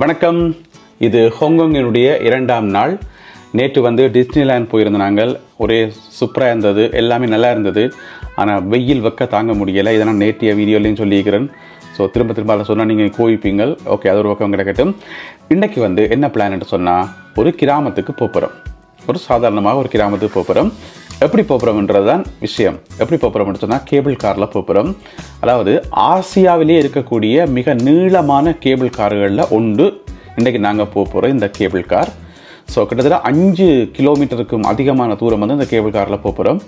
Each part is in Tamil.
வணக்கம். இது ஹாங்காங்கினுடைய இரண்டாம் நாள். நேற்று வந்து டிஸ்னிலேண்ட் போயிருந்த நாங்கள். ஒரே சூப்பராக இருந்தது. எல்லாமே நல்லா இருந்தது. ஆனால் வெயில் வெக்க தாங்க முடியலை. இதை நான் நேற்றைய வீடியோலையும் சொல்லியிருக்கிறேன். ஸோ திரும்ப திரும்ப அதை சொன்னால் நீங்கள் கோவிப்பீங்கள். ஓகே அது ஒரு பக்கம் கிடக்கட்டும். இன்றைக்கி வந்து என்ன பிளான்னு சொன்னால் ஒரு கிராமத்துக்கு போகிறோம் ஒரு சாதாரணமாக ஒரு கிராமத்துக்கு போகிறோம் எப்படி போகிறோம்ன்றது தான் விஷயம். எப்படி போகிறோம்னு சொன்னால் கேபிள் காரில் போகிறோம். அதாவது ஆசியாவிலே இருக்கக்கூடிய மிக நீளமான கேபிள் கார்களில் ஒன்று இன்றைக்கி நாங்கள் போக போகிறோம் இந்த கேபிள் கார் ஸோ கிட்டத்தட்ட அஞ்சு கிலோமீட்டருக்கும் அதிகமான தூரம் வந்து இந்த கேபிள் காரில் போகிறோம்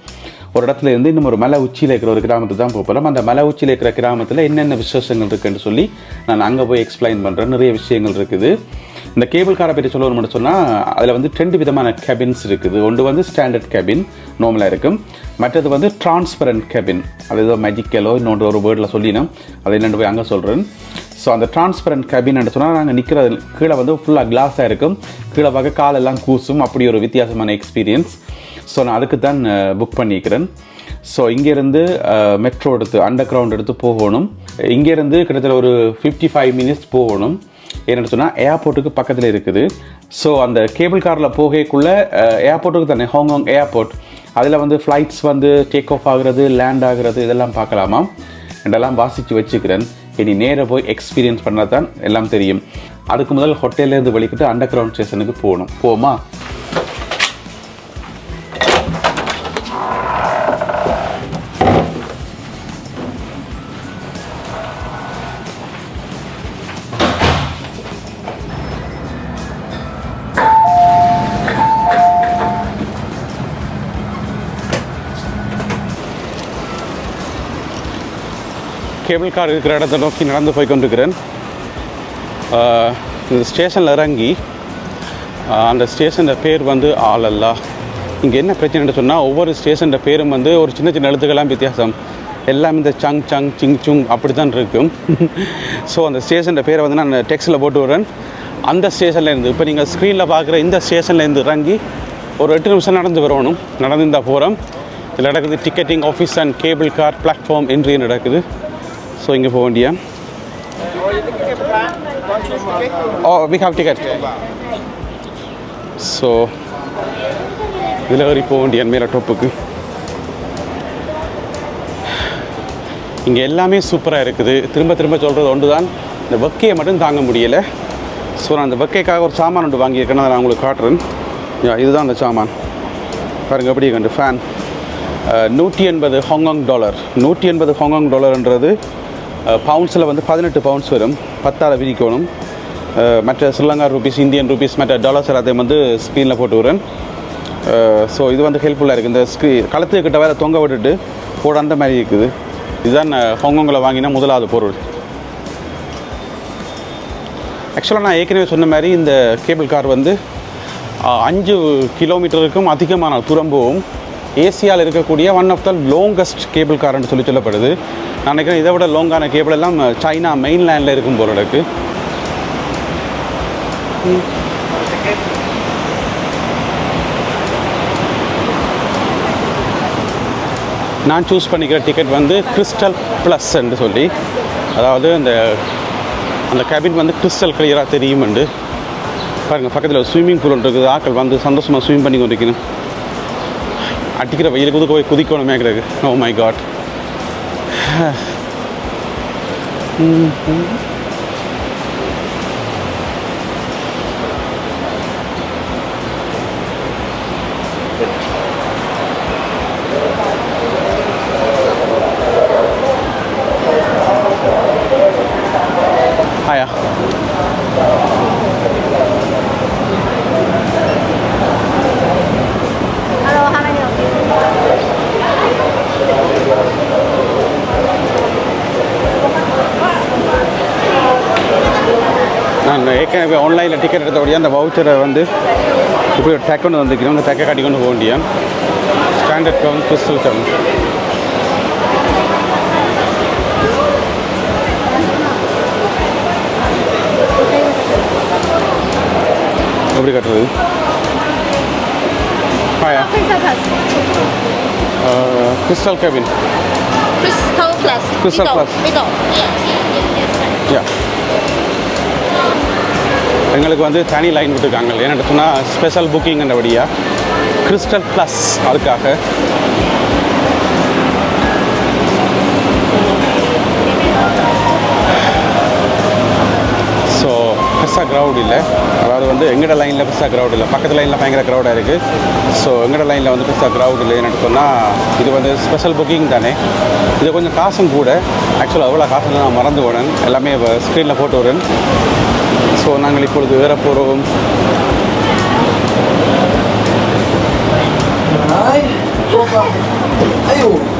ஒரு இடத்துல இருந்து இன்னும் ஒரு மலை உச்சியில் இருக்கிற ஒரு கிராமத்துக்கு தான் போகிறோம் அந்த மலை உச்சியில் இருக்கிற கிராமத்தில் என்னென்ன விசேஷங்கள் இருக்குன்னு சொல்லி நான் அங்கே போய் எக்ஸ்பிளைன் பண்ணுறேன் நிறைய விஷயங்கள் இருக்குது. இந்த கேபிள் காரை பற்றி சொல்லணும் மட்டும் சொன்னால் அதில் வந்து ரெண்டு விதமான கேபின்ஸ் இருக்குது. ஒன்று வந்து ஸ்டாண்டர்ட் கேபின் நார்மலாக இருக்கும். மற்றது வந்து டிரான்ஸ்பரண்ட் கேபின் அது ஏதோ மெஜிக்கலோ இன்னொன்று ஒரு வேர்டில் சொல்லினோம். அதை ரெண்டு போய் அங்கே சொல்கிறேன் ஸோ அந்த டிரான்ஸ்பரண்ட் கேபின் சொன்னால் நாங்கள் நிற்கிறது கீழே வந்து ஃபுல்லாக கிளாஸாக இருக்கும். கீழே பார்க்க காலெல்லாம் கூசும். அப்படி ஒரு வித்தியாசமான எக்ஸ்பீரியன்ஸ் ஸோ நான் அதுக்கு தான் புக் பண்ணிக்கிறேன். ஸோ இங்கேருந்து மெட்ரோ எடுத்து அண்டர் கிரவுண்ட் எடுத்து போகணும். இங்கேருந்து கிட்டத்தட்ட ஒரு ஃபிஃப்டி ஃபைவ் மினிட்ஸ் போகணும். என்னென்னு சொன்னால் ஏர்போர்ட்டுக்கு பக்கத்தில் இருக்குது. ஸோ அந்த கேபிள் காரில் போகக்குள்ளே ஏர்போர்ட்டுக்கு தானே ஹாங்காங் ஏர்போர்ட் அதில் வந்து ஃப்ளைட்ஸ் வந்து டேக் ஆஃப் ஆகிறது லேண்ட் ஆகிறது இதெல்லாம் பார்க்கலாமா? இதெல்லாம் வாசித்து வச்சுக்கிறேன். இனி நேராக போய் எக்ஸ்பீரியன்ஸ் பண்ணால் தான் எல்லாம் தெரியும். அதுக்கு முதல் ஹோட்டல்லேருந்து வெளிக்கிட்டு அண்டர் கிரவுண்ட் ஸ்டேஷனுக்கு போகணும். போமா கேபிள் கார் இருக்கிற இடத்த நோக்கி நடந்து போய் கொண்டிருக்கிறேன் இந்த ஸ்டேஷனில் இறங்கி அந்த ஸ்டேஷனில் பேர் வந்து ஆளல்லா. இங்கே என்ன பிரச்சனைன்னு சொன்னால் ஒவ்வொரு ஸ்டேஷனில் பேரும் வந்து ஒரு சின்ன சின்ன எழுத்துக்கெல்லாம் வித்தியாசம். எல்லாம் இந்த சங் சங் சிங் சுங் அப்படி தான் இருக்கும். ஸோ அந்த ஸ்டேஷனில் பேரை வந்து நான் டெக்ஸ்டில் போட்டு விடுறேன். அந்த ஸ்டேஷன்லேருந்து இப்போ நீங்கள் ஸ்க்ரீனில் பார்க்குற இந்த ஸ்டேஷன்லேருந்து இறங்கி ஒரு எட்டு நிமிஷம் நடந்து வரணும். நடந்து இருந்தால் போகிறோம் இதில் நடக்குது ticketing office and cable car platform என்று நடக்குது. ஸோ இங்கே போக வேண்டிய? Oh we have ticket so இதில் ஏறி போக வேண்டிய மேலே டோப்புக்கு இங்கே எல்லாமே சூப்பராக இருக்குது. திரும்ப திரும்ப சொல்கிறது ஒன்று தான் இந்த வெக்கையை மட்டும் தாங்க முடியலை. ஸோ நான் அந்த வெக்கைக்காக ஒரு சாமான் ஒன்று வாங்கியிருக்கேன். அதை நான் உங்களுக்கு காட்டுறேன். இதுதான் அந்த சாமான். பாருங்கள் எப்படி கண்டு ஃபேன் நூற்றி எண்பது ஹாங்காங் டாலர். நூற்றி எண்பது ஹாங்காங் டாலர்ன்றது பவுன்ஸில் வந்து பதினெட்டு பவுன்ஸ் வரும். பத்தால் விரிக்கணும் மற்ற ஸ்ரீலங்கா ருபீஸ் இந்தியன் ருபீஸ் மற்ற டாலர்ஸ் எல்லாத்தையும் வந்து ஸ்க்ரீனில் போட்டு விடுறேன். ஸோ இது வந்து ஹெல்ப்ஃபுல்லாக இருக்குது இந்த ஸ்க்ரீ களத்துக்கிட்ட வேறு தொங்க விட்டுட்டு போட அந்த மாதிரி இருக்குது. இதுதான் நான் ஹாங்காங்கில் வாங்கின முதலாவது பொருள். ஆக்சுவலாக நான் ஏற்கனவே சொன்ன மாதிரி இந்த கேபிள் கார் வந்து அஞ்சு கிலோமீட்டருக்கும் அதிகமான தூரம் போகும் ஏசியாவில் இருக்கக்கூடிய one of the longest cable கார்னு சொல்லி சொல்லப்படுது. நான் நினைக்கிறேன் இதை விட லோங்கான கேபிள் எல்லாம் சைனா மெயின்லேண்டில் இருக்கும் போல இருக்கு. நான் சூஸ் பண்ணிக்கிற டிக்கெட் வந்து கிறிஸ்டல் ப்ளஸ் என்று சொல்லி. அதாவது அந்த அந்த கேபின் வந்து கிறிஸ்டல் கிளியராக தெரியுமெண்டு. பாருங்கள் பக்கத்தில் ஸ்விம்மிங் பூல் ஒன்று இருக்குது. ஆட்கள் வந்து சந்தோஷமாக ஸ்விம் பண்ணி கொண்டிருக்கணும் அடிக்கிற வெயிலுக்கு குதுக்க போய் குதிக்கணுமே கிடக்கு. ஓ மை காட் ஏற்கனவே ஆன்லைனில் டிக்கெட் எடுத்தபடியாக அந்த வவுச்சரை வந்து இப்படி ஒரு டேக் கொண்டு வந்துக்கிறோம் அந்த டேக்கை காட்டி கொண்டு போக வேண்டிய ஸ்டாண்டர்ட் கவுன் கிறிஸ்டல் கவுன் எப்படி கட்டுறது. Crystal cabin Crystal Plus. Crystal Plus. Yeah, yeah, yeah. Yeah எங்களுக்கு வந்து தனி லைன் விட்டுருக்காங்க. ஏன்னு சொன்னால் ஸ்பெஷல் புக்கிங்ன்றபடியாக கிறிஸ்டல் ப்ளஸ் அதுக்காக. ஸோ பெருசாக க்ரௌட் இல்லை. அதாவது வந்து எங்கட லைனில் பெருசாக க்ரௌட் இல்லை. பக்கத்து லைனில் பயங்கர க்ரௌடாக இருக்குது ஸோ எங்கட லைனில் வந்து பெருசாக க்ரௌட் இல்லை. என்னென்னு சொன்னால் இது வந்து ஸ்பெஷல் புக்கிங் தானே. இது கொஞ்சம் காசும் கூட. ஆக்சுவலாக அவ்வளோ காசு நான் மறந்து போனேன். எல்லாமே ஸ்க்ரீனில் போட்டு வரேன் ஸோ நாங்கள் இப்பொழுது ஏற போகிறோம் Ai, opa. Aí, ô.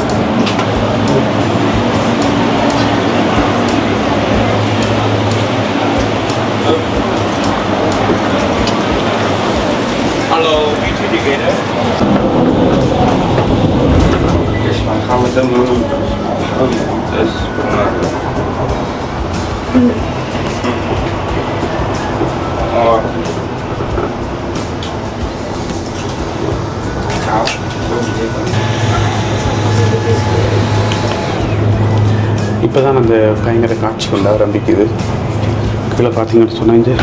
இந்த பயங்கர காட்சிகள் ஆரம்பிக்குது. கீழே பார்த்தீங்கன்னு சொன்னால் இந்த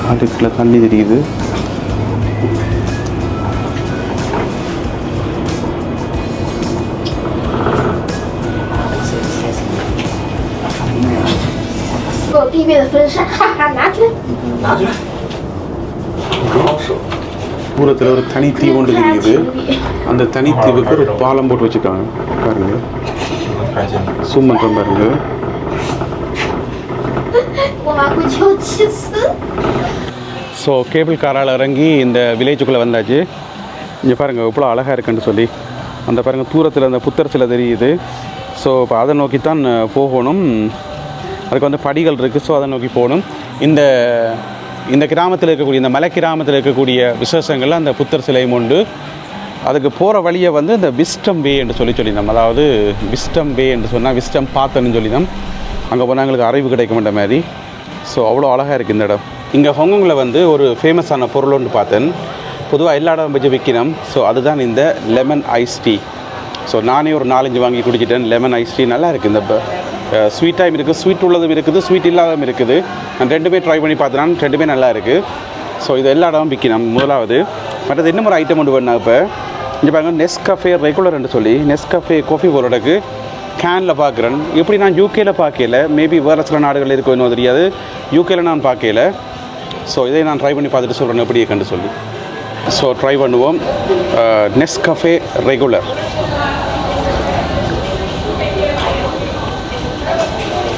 காட்டுக்குள்ளே தண்ணி தெரியுது. Тебе தூரத்தில் ஒரு தனி தீவு ஒன்று இருக்குது அந்த தனி தீவுக்கு ஒரு பாலம் போட்டு வச்சுருக்காங்க. பாருங்கள் சூம் பண்ணுற பாருங்க ஸோ கேபிள் காரால் இறங்கி இந்த வில்லேஜுக்குள்ளே வந்தாச்சு. இங்கே பாருங்கள் இவ்வளோ அழகாக இருக்குன்னு சொல்லி. அந்த பாருங்கள் தூரத்தில் அந்த புத்தர் சிலை தெரியுது. ஸோ இப்போ அதை நோக்கி தான் போகணும். அதுக்கு வந்து படிகள் இருக்குது ஸோ அதை நோக்கி போகணும். இந்த இந்த கிராமத்தில் இருக்கக்கூடிய இந்த மலை கிராமத்தில் இருக்கக்கூடிய விசேஷங்கள்லாம் அந்த புத்தர் சிலையும் உண்டு. அதுக்கு போகிற வழியை வந்து இந்த விஸ்டம் வே என்று சொல்லி சொல்லியிருந்தோம் அதாவது விஸ்டம் வே என்று சொன்னால் விஸ்டம் பார்த்தன்னு சொல்லினோம். அங்கே போனால் எங்களுக்கு அறிவு கிடைக்க மாட்ட மாதிரி. ஸோ அவ்வளோ அழகாக இருக்குது இந்த இடம். இங்கே ஹொங்கோங்கில் வந்து ஒரு ஃபேமஸான பொருள் ஒன்று பார்த்தேன். பொதுவாக எல்லா இடம் வச்சு விற்கணும் ஸோ அதுதான் இந்த லெமன் ஐஸ் டீ ஸோ நானே ஒரு நாலஞ்சு வாங்கி குடிச்சிட்டேன். லெமன் ஐஸ் டீ நல்லா இருக்குது இந்த ஸ்வீட் டைம் இருக்குது ஸ்வீட் உள்ளதும் இருக்குது. ஸ்வீட் இல்லாததும் இருக்குது. நான் ரெண்டுமே ட்ரை பண்ணி பார்த்தேன். ரெண்டுமே நல்லா இருக்குது ஸோ இது எல்லா இடமும் விற்கணும் முதலாவது. மற்றது இன்னும் ஒரு ஐட்டம் ஒன்று பண்ணா இப்போ. இங்கே பாருங்க நெஸ்கஃபே ரெகுலர்னு சொல்லி நெஸ்கஃபே காஃபி போகிறதுக்கு கேனில் பார்க்குறேன் எப்படி நான் யூகேயில் பார்க்கல மேபி வேறு சில நாடுகளில் இருக்கும் இன்னும் தெரியாது. யூகேயில் நான் பார்க்கல ஸோ இதை நான் ட்ரை பண்ணி பார்த்துட்டு சொல்கிறேன் எப்படி கண்டு சொல்லி. ஸோ ட்ரை பண்ணுவோம். நெஸ்கஃபே ரெகுலர்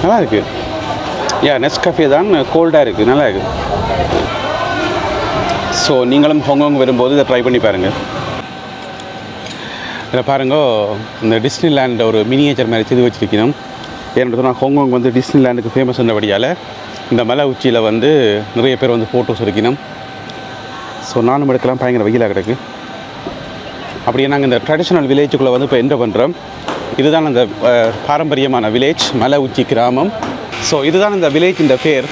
நல்லா இருக்குது யா நெஸ்கஃபே தான் கோல்டாக இருக்குது நல்லா இருக்குது ஸோ நீங்களும் ஹாங்காங் வரும்போது இதை ட்ரை பண்ணி பாருங்கள் இதில் பாருங்க இந்த டிஸ்னி லேண்ட் ஒரு மினியேச்சர் மாதிரி செய்து வச்சிருக்கணும். ஏன்னு சொன்னால் ஹாங்காங் வந்து டிஸ்னி லேண்டுக்கு ஃபேமஸ்ன்றபடியால் இந்த மலை உச்சியில் வந்து நிறைய பேர் வந்து ஃபோட்டோஸ் இருக்கணும் ஸோ நானும் எடுக்கலாம் பயங்கர வெயிலாக கிடக்கு. அப்படியே நாங்கள் இந்த ட்ரெடிஷ்னல் வில்லேஜுக்குள்ளே வந்து இப்போ என்ன பண்ணுறோம் இதுதான் அந்த பாரம்பரியமான வில்லேஜ் மலை உச்சி கிராமம். ஸோ இதுதான் இந்த வில்லேஜ் இந்த பேர்.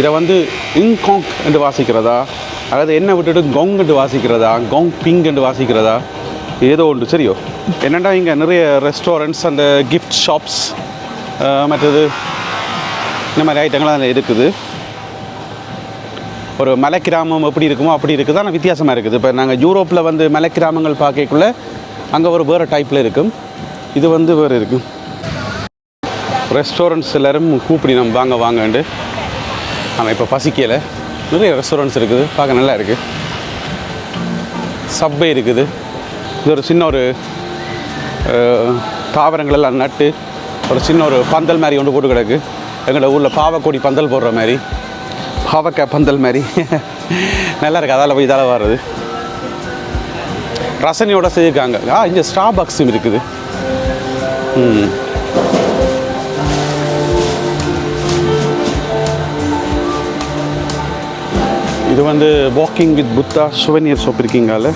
இதை வந்து இங்காங் என்று வாசிக்கிறதா? அதாவது என்ன விட்டுட்டு கொங் என்று வாசிக்கிறதா? கொங் பிங் என்று வாசிக்கிறதா? ஏதோ ஒன்று சரியோ? என்னென்னா இங்கே நிறைய ரெஸ்டாரண்ட்ஸ் அந்த கிஃப்ட் ஷாப்ஸ் மற்றது இந்த மாதிரி ஐட்டங்கள்லாம் அதில் இருக்குது. ஒரு மலை கிராமம் எப்படி இருக்குமோ அப்படி இருக்குது? ஆனால் வித்தியாசமாக இருக்குது. இப்போ நாங்கள் யூரோப்பில் வந்து மலை கிராமங்கள் பார்க்கக்குள்ளே அங்கே ஒரு வேறு டைப்பில் இருக்கும். இது வந்து வேறு இருக்கும் ரெஸ்டாரண்ட்ஸ் எல்லோரும் நம்ம வாங்க வாங்கண்டு ஆனால் இப்போ பசிக்கலை. நிறைய ரெஸ்டாரண்ட்ஸ் இருக்குது. பார்க்க நல்லா இருக்குது சப்பே இருக்குது. இது ஒரு சின்ன ஒரு தாவரங்களெல்லாம் தாவரங்கள் எல்லாம் நட்டு ஒரு சின்ன ஒரு பந்தல் மாதிரி ஒன்று போட்டு கிடக்கு. எங்களோட ஊரில் பாவக்கொடி பந்தல் போடுற மாதிரி. பாவக்காய் பந்தல் மாதிரி. நல்லா இருக்குது அதால் போய் இதால் வர்றது ரசனையோட செய்யிருக்காங்க. ஆ இங்கே ஸ்டா பாக்ஸும் இருக்குது. ம். இது வந்து walking with Buddha souvenir shop இருக்கீங்களா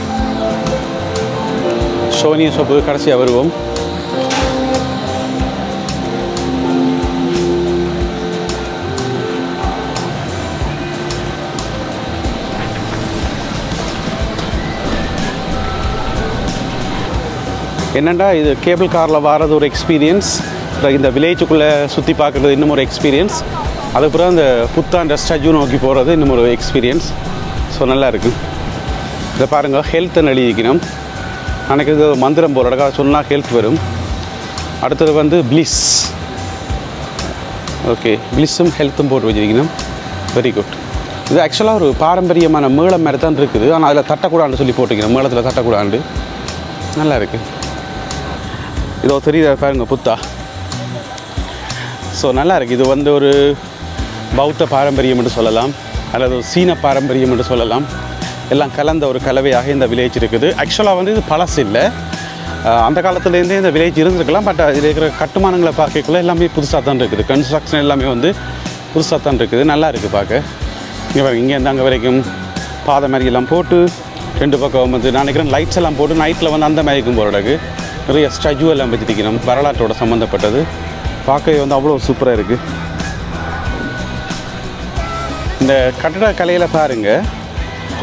சுவனியர் சோப்பு கடைசியாக வருவோம். என்னண்டா இது கேபிள் காரில் வர்றது ஒரு எக்ஸ்பீரியன்ஸ் இந்த வில்லேஜுக்குள்ளே சுற்றி பார்க்குறது இன்னும் ஒரு எக்ஸ்பீரியன்ஸ் அதுக்கப்புறம் அந்த புத்தாண்ட ஸ்டாச்சு நோக்கி போகிறது இன்னும் ஒரு எக்ஸ்பீரியன்ஸ் ஸோ நல்லா இருக்குது இதை பாருங்கள் ஹெல்த்துன்னு எழுதிக்கணும் எனக்கு இது மந்திரம் போல் இடக்கா சொன்னால் ஹெல்த் வரும். அடுத்தது வந்து பிளிஸ் ஓகே பிளிஸும் ஹெல்த்தும் போட்டு வச்சிருக்கணும். வெரி குட் இது ஆக்சுவலாக ஒரு பாரம்பரியமான மேளம் மாதிரி தான் இருக்குது. ஆனால் அதில் தட்டக்கூடாதுன்னு சொல்லி போட்டுக்கிறேன் மேளத்தில் தட்டக்கூடாண்டு நல்லா இருக்குது இதோ தெரியுதா பாருங்க புத்தா? ஸோ நல்லா இருக்குது இது வந்து ஒரு பௌத்த பாரம்பரியம் என்று சொல்லலாம். அல்லது ஒரு சீன பாரம்பரியம் என்று சொல்லலாம். எல்லாம் கலந்த ஒரு கலவையாக இந்த வில்லேஜ் இருக்குது. ஆக்சுவலாக வந்து இது பழசு இல்லை. அந்த காலத்துலேருந்தே இந்த வில்லேஜ் இருந்திருக்கலாம் பட் இதில் இருக்கிற கட்டுமானங்களை பார்க்கக்குள்ள எல்லாமே புதுசாக தான் இருக்குது. கன்ஸ்ட்ரக்ஷன் எல்லாமே வந்து புதுசாக தான் இருக்குது. நல்லா இருக்குது பார்க்க. இங்கே பாருங்க இங்கேருந்து அங்கே வரைக்கும் பாதை மாதிரி எல்லாம் போட்டு ரெண்டு பக்கம் வந்து நான் நினைக்கிறேன் லைட்ஸ் எல்லாம் போட்டு நைட்டில் வந்து அந்த மாதிரிக்கும் போகிறக்கு நிறைய ஸ்டாச்சு எல்லாம் வச்சுருக்கணும் வரலாற்றோட சம்மந்தப்பட்டது பார்க்கவே வந்து அவ்வளோ சூப்பராக இருக்குது இந்த கட்டிடக்கலையில் பாருங்கள்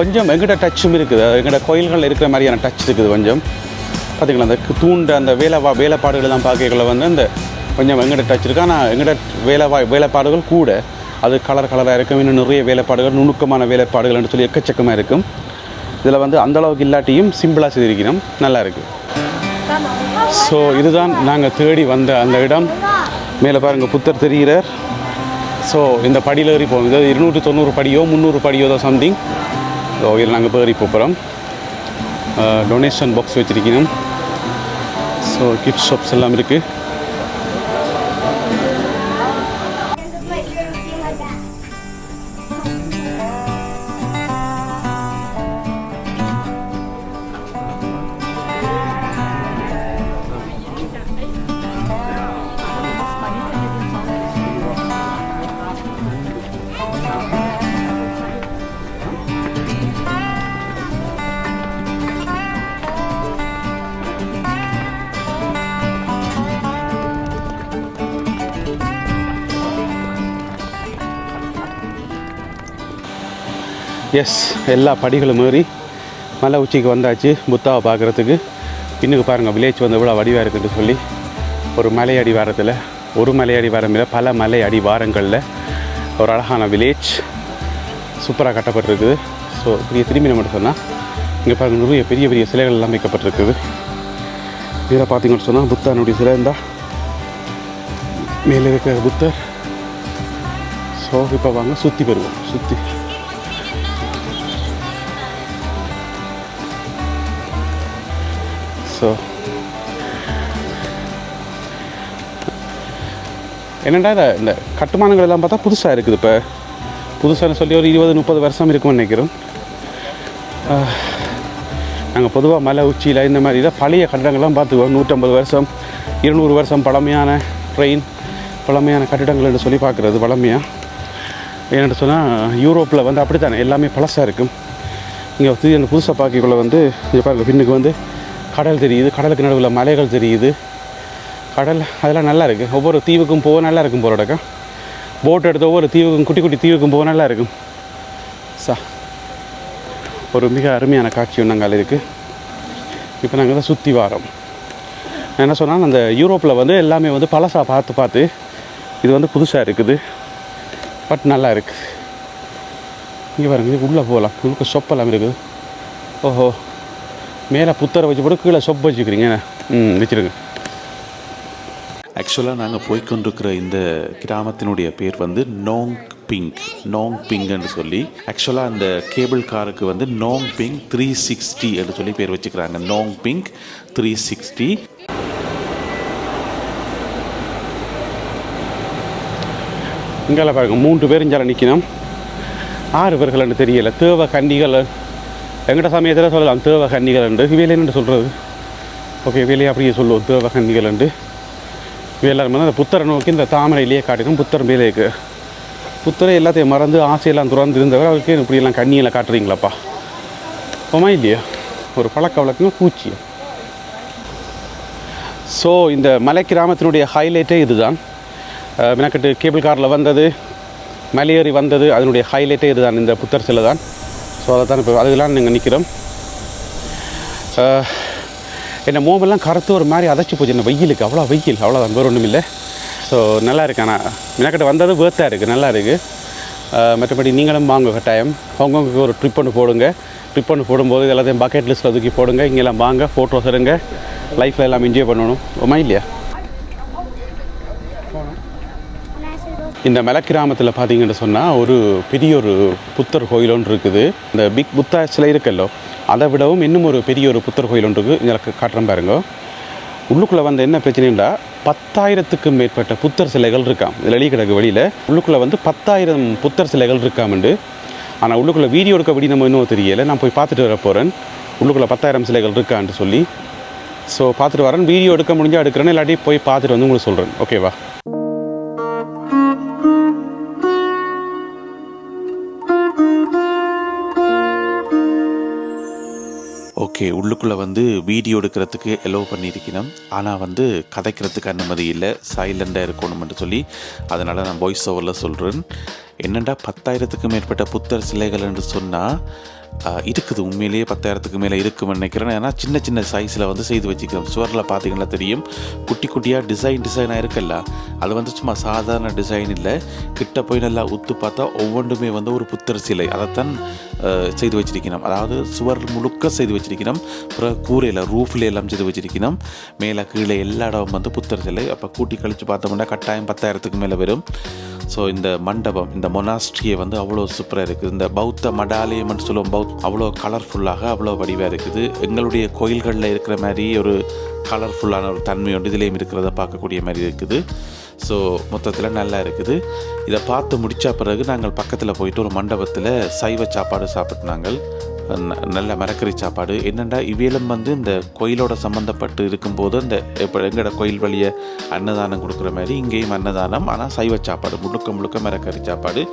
கொஞ்சம் எங்கிட்ட டச்சும் இருக்குது. எங்கிட்ட கோயில்கள் இருக்கிற மாதிரியான டச் இருக்குது கொஞ்சம். பார்த்தீங்களா அந்த தூண்ட அந்த வேலை வேலைப்பாடுகள் தான் பார்க்கல வந்து அந்த கொஞ்சம் எங்கிட்ட டச் இருக்கு. ஆனால் எங்கிட்ட வேலைவா வேலைப்பாடுகள் கூட. அது கலர் கலராக இருக்கும். இன்னும் நிறைய வேலைப்பாடுகள் நுணுக்கமான வேலைப்பாடுகள் என்று சொல்லி எக்கச்சக்கமாக இருக்கும். இதில் வந்து அந்த அளவுக்கு இல்லாட்டியும் சிம்பிளாக செய்திருக்கிறோம். நல்லா இருக்குது ஸோ இதுதான் நாங்கள் தேடி வந்த அந்த இடம். மேலே பாருங்கள் புத்தர் தெரிகிறார். ஸோ இந்த படியில் ஏறி போகும் இது இருநூற்றி தொண்ணூறு படியோ முந்நூறு படியோ தான் சம்திங் ஸோ இதில் நாங்கள் பேரி போகிறோம் டொனேஷன் பாக்ஸ் வச்சுருக்கணும் ஸோ கிஃப்ட் ஷாப்ஸ் எல்லாம் இருக்குது எஸ் எல்லா படிகளும் ஏறி மலை உச்சிக்கு வந்தாச்சு புத்தாவை பார்க்குறதுக்கு. பின்னுக்கு பாருங்கள் வில்லேஜ் வந்து இவ்வளோ வடிவாக இருக்குன்னு சொல்லி. ஒரு மலை அடிவாரத்தில் ஒரு மலை அடிவாரம் இல்லை பல மலை அடிவாரங்களில் ஒரு அழகான வில்லேஜ். சூப்பராக கட்டப்பட்டிருக்குது. ஸோ பெரிய திரும்பி நம்ம சொன்னால் இங்கே பாருங்கள் நிறைய பெரிய பெரிய சிலைகள் எல்லாம் வைக்கப்பட்டிருக்குது. இதில் பார்த்தீங்கன்னு சொன்னால் புத்தானுடைய சிலை இருந்தால் மேலே இருக்கிற புத்தர். ஸோ இப்போ வாங்க சுற்றி பெறுவோம் சுற்றி ஸோ என்னடா இந்த- இந்த கட்டுமானங்கள் எல்லாம் பார்த்தா புதுசாக இருக்குது இப்போ. புதுசாக சொல்லி ஒரு இருபது முப்பது வருஷம் இருக்கும்னு நினைக்கிறோம். நாங்கள் பொதுவாக மலை உச்சியில் இந்த மாதிரி தான் பழைய கட்டிடங்கள்லாம் பார்த்துக்குவோம். நூற்றம்பது வருஷம் இருநூறு வருஷம் பழமையான ட்ரெயின் பழமையான கட்டிடங்கள்னு சொல்லி பார்க்குறது பழமையாக ஏன்னு சொன்னால் யூரோப்பில் வந்து அப்படித்தானே எல்லாமே பழசாக இருக்கும். இங்கே திடீர்னு புதுசாக பார்க்கக்குள்ளே வந்து இங்கே பாருங்கள் பின்னுக்கு வந்து கடல் தெரியுது கடலுக்கு நடுவில் மலைகள் தெரியுது. கடல் அதெல்லாம் நல்லா இருக்குது ஒவ்வொரு தீவுக்கும் போக நல்லா இருக்கும் போகிறோடக்கா போட் எடுத்து ஒவ்வொரு தீவுக்கும் குட்டி குட்டி தீவுக்கும் போக நல்லா இருக்கும். சா. ஒரு மிக அருமையான காட்சி நாங்கள் இருக்குது இப்போ நாங்கள் தான் சுற்றி வாரோம். என்ன சொன்னால் அந்த யூரோப்பில் வந்து எல்லாமே வந்து பழசாக பார்த்து பார்த்து இது வந்து புதுசாக இருக்குது. பட் நல்லா இருக்குது இங்கே பாருங்க இது உள்ளே போகலாம். உள்ளுக்கு ஷொப் இருக்குது. ஓஹோ. மேலே புத்தரை வச்சு போட்டு கீழே ஷொப் வச்சுக்கிறீங்க. ம் வச்சுருங்க. ஆக்சுவலாக நாங்கள் போய்க்கொண்டிருக்கிற இந்த கிராமத்தினுடைய பேர் வந்து நோங் பிங்க் நோங் பிங்க்னு சொல்லி ஆக்சுவலாக அந்த கேபிள் காருக்கு வந்து நோங் பிங்க் த்ரீ சிக்ஸ்டி என்று சொல்லி பேர் வச்சுக்கிறாங்க. நோங் பிங்க் த்ரீ சிக்ஸ்டி இங்கே பாருங்க மூன்று பேரும் இங்கே நிற்கணும் ஆறு பேர்கள்னு தெரியல. தேவ கன்னிகள் எங்கிட்ட சமயத்தில் சொல்லலாம் தேவ கன்னிகள் என்று இவையில சொல்கிறது ஓகே வேலையை அப்படியே சொல்லுவோம் தேவ கன்னிகள் என்று எல்லாரும் அந்த புத்தரை நோக்கி இந்த தாமரையிலேயே காட்டிடும் புத்தர் மேலே புத்தரை எல்லாத்தையும் மறந்து ஆசையெல்லாம் துறந்து இருந்தவர் அவருக்கு இப்படியெல்லாம் கண்ணியெல்லாம் காட்டுறீங்களாப்பா? போமா இல்லையா? ஒரு பழக்க வழக்கம் பூச்சி. ஸோ இந்த மலை கிராமத்தினுடைய ஹைலைட்டே இதுதான். மெனக்கட்டு கேபிள் காரில் வந்தது மலையேறி வந்தது அதனுடைய ஹைலைட்டே இதுதான் இந்த புத்தர் சிலை தான் ஸோ அதை தான் இப்போ அதுக்கெல்லாம் நாங்கள் நிற்கிறோம். என்ன மோமெல்லாம் கருத்து ஒரு மாதிரி அதைச்சி போச்சு. என்ன வெயிலுக்கு? அவ்வளோ வெயில். அவ்வளோதான். வேறு ஒன்றும் இல்லை. ஸோ நல்லா இருக்கு. ஆனால் எனக்கிட்ட வந்தது வேர்த்தாக இருக்குது நல்லா இருக்குது மற்றபடி நீங்களும் வாங்க கட்டாயம். ஹாங்காங்குக்கு ஒரு ட்ரிப் ஒன்று போடுங்க. ட்ரிப் ஒன்று போடும்போது எல்லாத்தையும் பக்கெட் லிஸ்ட்டில் தூக்கி போடுங்க. இங்கெல்லாம் வாங்க ஃபோட்டோஸ் எடுங்க. லைஃப்பில் எல்லாம் என்ஜாய் பண்ணணும். உமா இல்லையா? இந்த மலக்கிராமத்தில் பார்த்தீங்கன்னு சொன்னால் ஒரு பெரிய ஒரு புத்தர் கோயில் ஒன்று இருக்குது. இந்த பிக் புத்தா சிலை இருக்கல்லோ அதை விடவும் இன்னும் ஒரு பெரிய ஒரு புத்தர் கோயில் ஒன்று இருக்குது இதில் காட்டுறேன் பாருங்க. உள்ளுக்குள்ளே வந்து என்ன பிரச்சனைண்டா பத்தாயிரத்துக்கும் மேற்பட்ட புத்தர் சிலைகள் இருக்காம். இதில் வெளியே கிடக்கு வெளியில் உள்ளுக்குள்ளே வந்து பத்தாயிரம் புத்தர் சிலைகள் இருக்காமண்டு. ஆனால் உள்ளுக்குள்ளே வீடியோ எடுக்க விடி நம்ம இன்னும் தெரியலை. நான் போய் பார்த்துட்டு வர போகிறேன் உள்ளுக்குள்ளே பத்தாயிரம் சிலைகள் இருக்கான்ட்டு சொல்லி. ஸோ பார்த்துட்டு வரேன். வீடியோ எடுக்க முடிஞ்சால் எடுக்கிறேன்னு இல்லாட்டி போய் பார்த்துட்டு வந்து உங்களுக்கு சொல்கிறேன் ஓகேவா ஓகே உள்ளுக்குள்ளே வந்து வீடியோ எடுக்கிறதுக்கு எலோவ் பண்ணியிருக்கணும். ஆனால் வந்து கதைக்கிறதுக்கு அனுமதி இல்லை. சைலண்டாக இருக்கணும்னு சொல்லி அதனால் நான் வாய்ஸ் ஓவரில் சொல்கிறேன் என்னென்னா பத்தாயிரத்துக்கு மேற்பட்ட புத்தர் சிலைகள் என்று சொன்னால் இருக்குது. உண்மையிலேயே பத்தாயிரத்துக்கு மேலே இருக்கும்னு நினைக்கிறேன். ஏன்னா சின்ன சின்ன சைஸில் வந்து செய்து வச்சுக்கிறோம். சுவரில் பார்த்தீங்கன்னா தெரியும். குட்டி குட்டியாக டிசைன் டிசைனாக இருக்குல்ல. அது வந்து சும்மா சாதாரண டிசைன் இல்லை. கிட்ட போய் நல்லா உத்து பார்த்தா ஒவ்வொன்றுமே வந்து ஒரு புத்தர் சிலை. அதைத்தான் செய்து வச்சிருக்கணும் அதாவது சுவர் முழுக்க செய்து வச்சிருக்கணும் அப்புறம் கூரையில் ரூஃப்ல எல்லாம் செய்து வச்சிருக்கணும் மேலே கீழே எல்லா இடமும் வந்து புத்தர் சிலை. அப்போ கூட்டி கழித்து பார்த்தோம்னா கட்டாயம் பத்தாயிரத்துக்கு மேலே வரும். ஸோ இந்த மண்டபம் இந்த மொனாஸ்ட்ரியை வந்து அவ்வளோ சூப்பராக இருக்குது. இந்த பௌத்த மடாலயம்னு சொல்லுவோம் பௌத் அவ்வளோ கலர்ஃபுல்லாக அவ்வளோ வடிவாக இருக்குது. எங்களுடைய கோயில்களில் இருக்கிற மாதிரி ஒரு கலர்ஃபுல்லான ஒரு தன்மை ஒன்று இதுலேயும் இருக்கிறத பார்க்கக்கூடிய மாதிரி இருக்குது. ஸோ மொத்தத்தில் நல்லா இருக்குது. இதை பார்த்து முடித்த பிறகு நாங்கள் பக்கத்தில் போயிட்டு ஒரு மண்டபத்தில் சைவ சாப்பாடு சாப்பிட்டு நாங்கள் நல்ல மரக்கறி சாப்பாடு. என்னென்னா இவையிலும் வந்து இந்த கோயிலோட சம்மந்தப்பட்டு இருக்கும்போது இந்த இப்போ எங்களோட கோயில் வழியை அன்னதானம் கொடுக்குற மாதிரி இங்கேயும் அன்னதானம் ஆனால் சைவ சாப்பாடு முழுக்க முழுக்க மரக்கறி சாப்பாடு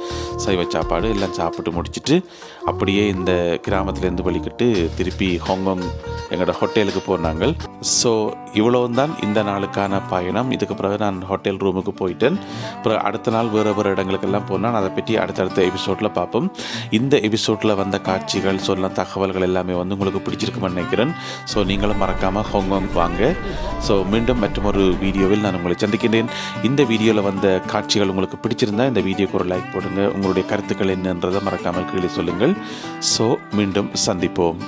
சைவ சாப்பாடு எல்லாம் சாப்பிட்டு முடிச்சிட்டு அப்படியே இந்த கிராமத்துலேருந்து வலிக்கிட்டு திருப்பி ஹாங்காங் எங்களோட ஹோட்டலுக்கு போனாங்க ஸோ இவ்வளவு தான் இந்த நாளுக்கான பயணம். இதுக்கு பிறகு நான் ஹோட்டல் ரூமுக்கு போயிட்டேன். அப்புறம் அடுத்த நாள் வேறு வேறு இடங்களுக்கெல்லாம் போனால் அதை பற்றி அடுத்தடுத்த எபிசோடில் பார்ப்போம். இந்த எபிசோடில் வந்த காட்சிகள் சொன்ன தகவல்கள் எல்லாமே வந்து உங்களுக்கு பிடிச்சிருக்குமென்னு நினைக்கிறேன். ஸோ நீங்களும் மறக்காமல் ஹாங்காங் வாங்க. ஸோ மீண்டும் மற்றும் ஒரு வீடியோவில் நான் உங்களை சந்திக்கின்றேன். இந்த வீடியோவில் வந்த காட்சிகள் உங்களுக்கு பிடிச்சிருந்தா இந்த வீடியோக்கு ஒரு லைக் போடுங்க. உங்களுடைய கருத்துக்கள் என்னன்றதை மறக்காமல் கீழே சொல்லுங்கள். ஸோ மீண்டும் சந்திப்போம்.